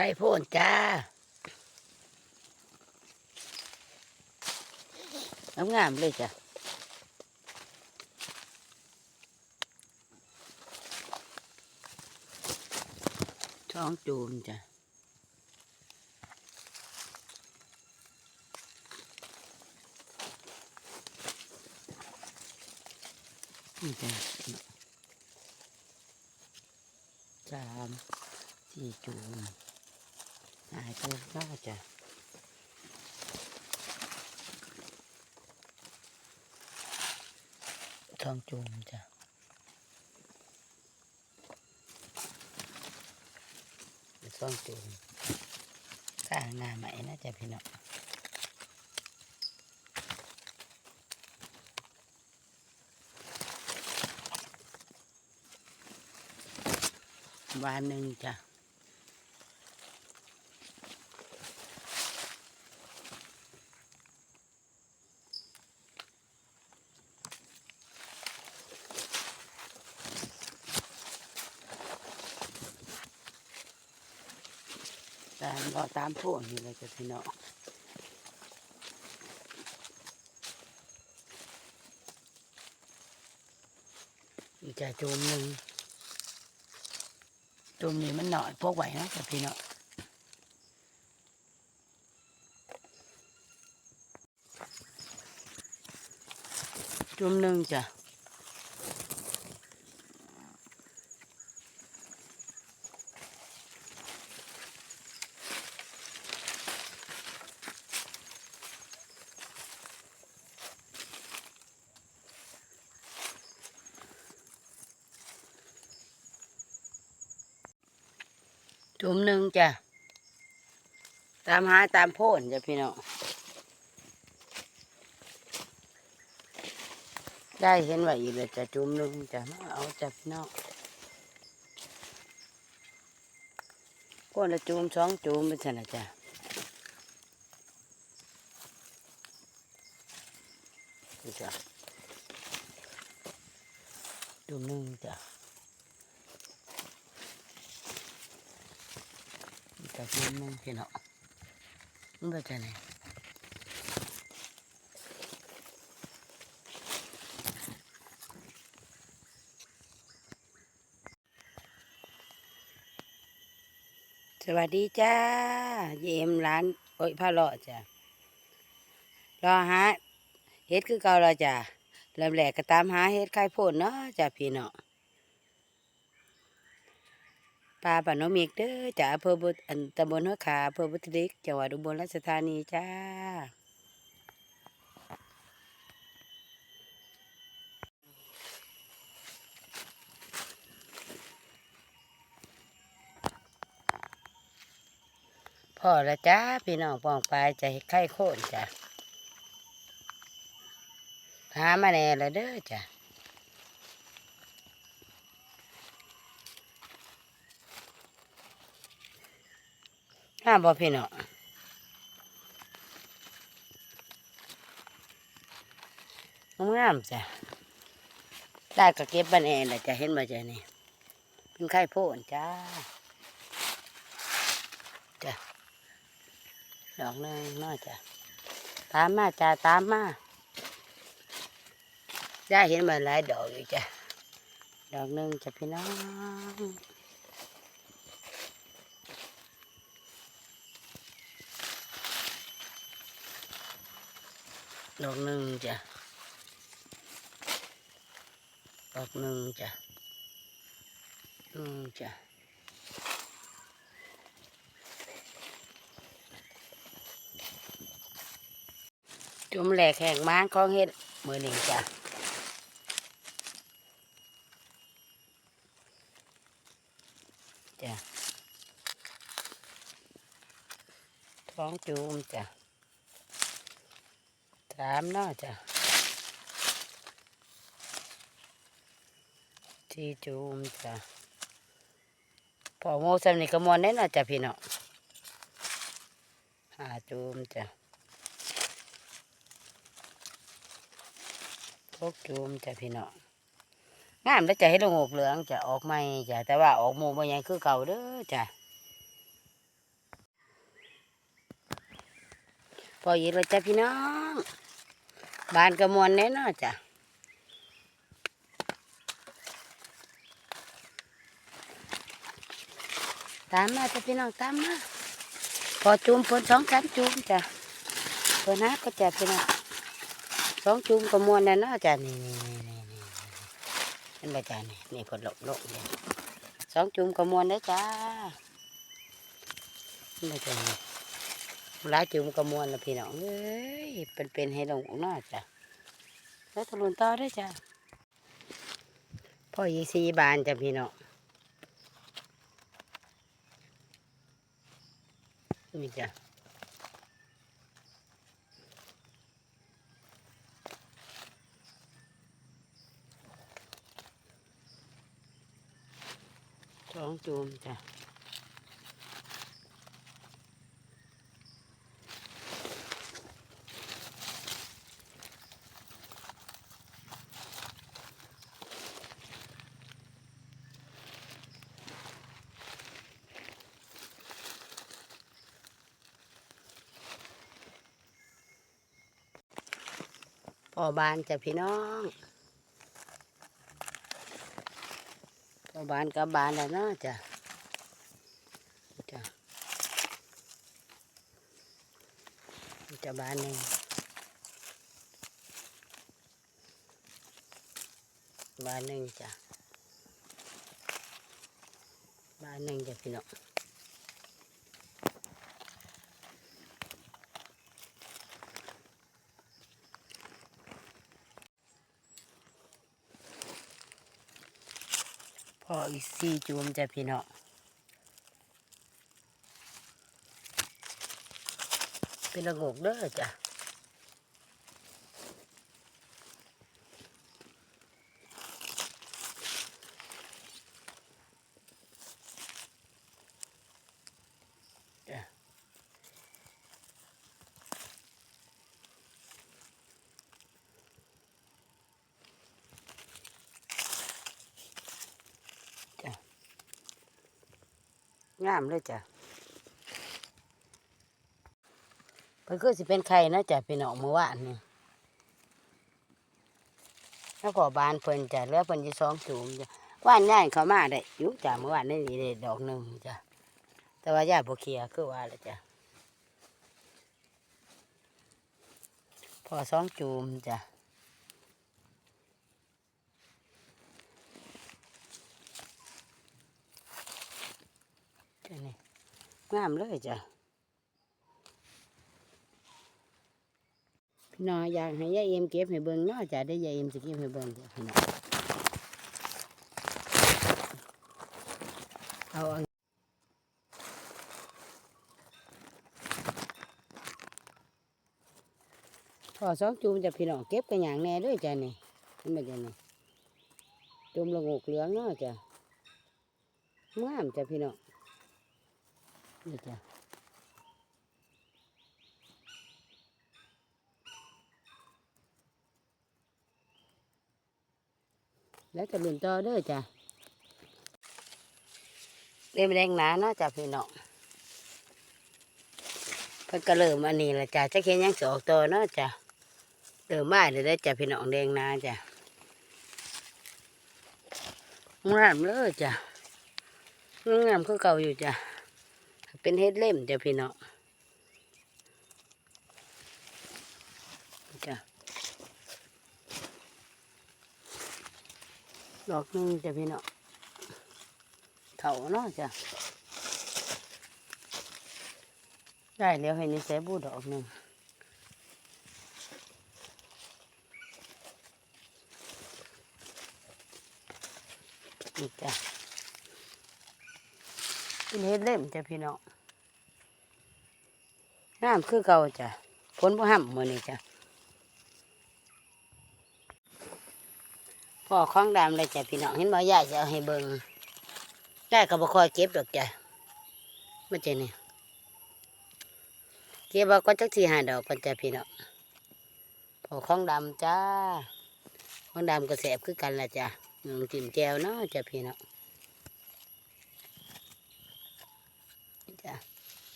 ไข่โพ่นจ้างามเลยจ้ะท้องจูมจ้ะนี่จ้ะสามสี่จูม หายตัวก็จ้ะทองจูมจ้ะท้องจูมข้างหน้าใหม่นะจ๊ะพี่น้องวานหนึ่งจ้ะ ตามรอตามพวกนี่เลยจ้ะพี่น้องอีกจะจูมหนึ่งจุ่มนี่มันหน่อยพวกไหวนะกับพี่เนาะจุ่มหนึ่งจ้ะ จุ่มหนึ่งจ้ะ ตามหาตามโพนจ้ะพี่เนาะได้เห็นว่าอีกเลยจ้ะจุ่มหนึ่งจ้ะมาเอาจ้ะพี่เนาะคนละจุ่มสองจุ่มเป็นไงจ้ะนี่จ้ะจุ่มหนึ่งจ้ะ แต่ที่มึงพี่เนาะมึงไปจะไหนสวัสดีจ้า เยี่ยมร้าน โอ้ยผ้าเลาะจ้ะรอหาเฮ็ดคือเก่าเราจ้ะเริ่มแรกก็ตามหาเฮ็ดไข่โพดเนาะจ้ะพี่เนาะ ปลาปานโนมิกเด้อจ้าอำเภอบุอันตำบลหัวขาอำเภอบุตริกจังหวัดอุบลราชธานีจ้าพ่อละจ้าพี่น้องปองปลายจะเห็ดไข่โค่นจ้ะหามาแน่ละเด้อจ้ะ บ่พี่น้องงามจ้ะได้ก็เก็บบันเองแหละจะเห็นมาจ้ะนี่เป็นไข่โพนจ้าจ้ะดอกหนึงน้อจ้ะตามมาจ้าตามมาได้เห็นมาหลายดอกอยู่จ้ะดอกหนึ่งจ้ะพี่น้อง ดอกหนึ่งจ้ะดอกหนึ่งจ้ะหนึ่งจ้ะจุ่มแหลกแห่งม้างของเฮ็ดมือหนึ่งจ้ะจ้ะท้องจูมจ้ะ สามน่าจะที่จูมจ้ะพอโมสำนีกระมวนแน่น่าจะพี่เนาะหาจูมจ้ะพกจูมจ้ะพี่เนาะงามแล้วจะให้ลงหกเหลืองจะออกไม่จ้ะแต่ว่าออกโมบางอย่างคือเก่าเด้อจ้ะพอเย็นแล้วจ้ะพี่น้อง บ้านกระมวลแน่นอนจ้ะตามมาจะพี่น้องตามมาพอจุ่มฝนสองสามจุ่มจ้ะเพิ่นนะก็จะพี่น้องสองจุ่มกระมวลแน่นอนจ้ะนี่นี่นี่นี่นี่เห็นบ่จ้ะนี่นี่เพนหลบหลบเนี่ยสองจุ่มกระมวลนะจ้าเห็นบ่จ้ะนี่ ลายจุ่มกระมวลนะพี่น้องเอ้ยเป็นเป็นให้ลงหน้าจ้ะแล้วทะลุนต่อด้วยจ้ะพ่อยีสีบานจ้ะพี่น้องนี่จ้ะสองจุ่มจ้ะ พ่อบานจ้ะพี่น้องพ่อบานกับบานแล้วเนาะจ้ะจ้ะจะบานหนึ่งบานหนึ่งจ้ะบานหนึ่งจ้ะพี่น้อง พออีกสี่จูมจ้ะพี่น้องเป็นระงกเด้อจ้ะ งามเลยจ้ะเพิ่นคือสิเป็นไข่นะจ้ะพี่น้องเมื่อวานนี่แล้วก็บานเพิ่นจ้ะเหลือเพิ่นจะสองจุ่มจ้ะว่านย่ายเขามาได้ยู่จ้ะเมื่อวานนี่ได้ดอกหนึ่งจ้ะแต่ว่าย่าบ่เคลียคือว่าละจ้ะพอสองจุ่มจ้ะ งามเลยจ้ะ พี่น้องอยากให้ยายเอ็มเก็บให้เบิ่งเนาะจ้ะได้ยายเอ็มสิเก็บให้เบิ่งจ้ะพี่น้องเอาอันพอสองจูมจะพี่น้องเก็บกันอย่างแน่เลยจ้ะนี่นไหมจ้ะนี่จุ่มละงกเหลืองเนาะจ้ะงามจ้ะพี่น้อง นี่จ้ะแล้วจะลุ่นต่อด้อจ้ะเรียมแดงหนาเนาะจ้ะพี่น้องเพิ่นก็เริ่มอันนี้ละจ้ะจะเขียนยังสออกต่อเนาะจ้ะเริ่มมาเลยได้จ้ะพี่น้องแดงหนาจ้ะงามเลยจ้ะงามคือเก่าอยู่จ้ะ เป็นเฮ็ดเล่มจ้ะพี่เน้องจ้ะดอกหนึงจ้ะพี่เน้องเถาเนาะจ้ะได้แล้วให้นี่ใส่บูดอกหนึ่งนี่จ้ะเป็นเฮ็ดเล่มจ้ะพี่เน้อ งน้ำคือเก่าจ้ะฝนบ่ห้ำมือนี้จ้ะพ่อของดำเลยจ้ะพี่น้องเห็นบ่ยายจะเอาให้เบิ่งยายก็บ่คอยเก็บดอกจ้ะมาจ้ะนี่เก็บเอาก็จักสี่หาดอกก่อนจ้ะพี่น้องพ่อของดำจ้าของดำก็แสบคือกันละจ้ะอืมจิ้มแจวเนาะจ้ะพี่น้อง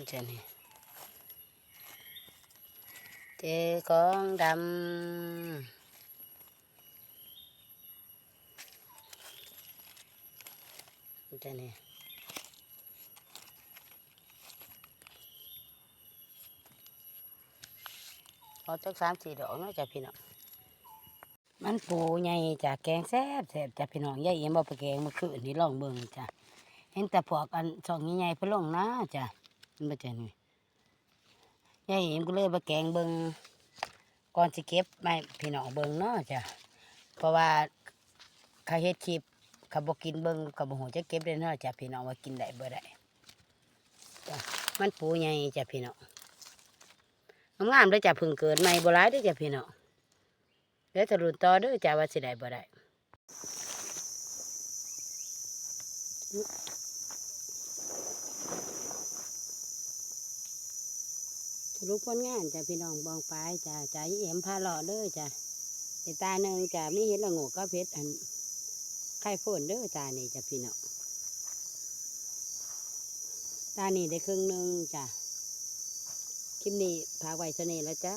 จะจนี่เจอของดำจะนี่เอาจักสามสี่ดอกเนาะจ้ะพี่น้อง มันปูใหญ่จ้ะแกงแซ่บแซ่บจ้ะพี่น้องยายเอี่ยมบอกไปแกงเมื่อคืนนี่ลองเบิ่งจ้ะ เห็นแต่พวกอันสองใหญ่ๆเพนลงนะจ้ะ มันบ่จ้ะนี่ยายเอ็มก็เลยมาแกงเบิงก่อนสิเก็บไม่พี่น้องเบิงเนาะจ้ะเพราะว่าเขาเฮ็ดคลิปเขาบอกกินเบิงเขาบอกหัวจะเก็บได้เนาะจ้ะพี่น้องว่ากินได้บ่ได้มันปูใหญ่จ้ะพี่น้องงามๆเลยจ้ะพึ่งเกิดใหม่บ่ร้ายเด้จ้ะพี่น้องเดี๋ยวจะรุนต่อด้อจ้ะว่าสิได้บ่ได้ รุปผลงานจ้ะพี่น้องบองไปจ้ะจ้ะยายเอ็มพาหล่อเด้อจ้ะไอตาหนึ่งจ้ะมีเห็นละโงกก็เพชรอันไข่ฝนเด้อตานี่จ้ะพี่น้องตานี่ได้ครึ่งหนึ่งจ้ะคลิปนี้พาไว้เท่านี้แล้วจ้า